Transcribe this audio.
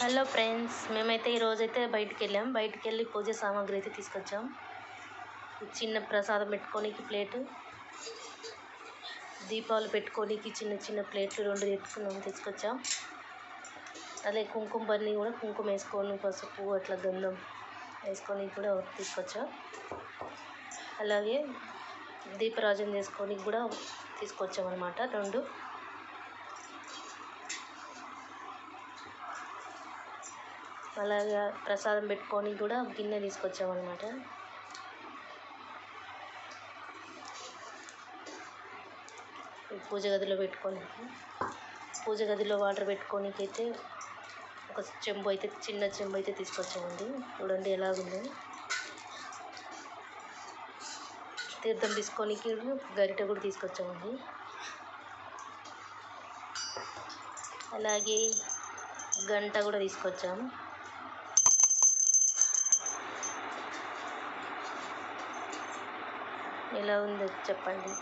Hello friends మేమైతే ఈరోజైతే బయటికి వెళ్ళాం బయటికి వెళ్ళి పూజ సామాగ్రి అయితే తీసుకొచ్చాం. చిన్న ప్రసాదం పెట్టుకోనికి ప్లేటు దీపాలు పెట్టుకోనికి చిన్న చిన్న ప్లేట్లు రెండు తెచ్చుకున్నాం తీసుకొచ్చాం. అదే కుంకుమ బన్ని కూడా కుంకుమ వేసుకొని పసుపు అట్లా గంధం వేసుకొని కూడా తీసుకొచ్చాం. అలాగే దీపరాజం చేసుకోనికి కూడా తీసుకొచ్చాం అనమాట రెండు. అలాగా ప్రసాదం పెట్టుకొని కూడా గిన్నె తీసుకొచ్చామన్నమాట. పూజ గదిలో పెట్టుకొని పూజ గదిలో వాటర్ పెట్టుకోనికి అయితే ఒక చెంబు అయితే చిన్న చెంబు అయితే తీసుకొచ్చామండి. చూడండి ఎలాగుందో. తీర్థం తీసుకోనికి గరిట కూడా తీసుకొచ్చామండి. అలాగే గంట కూడా తీసుకొచ్చాము ఎలా ఉందో చెప్పండి.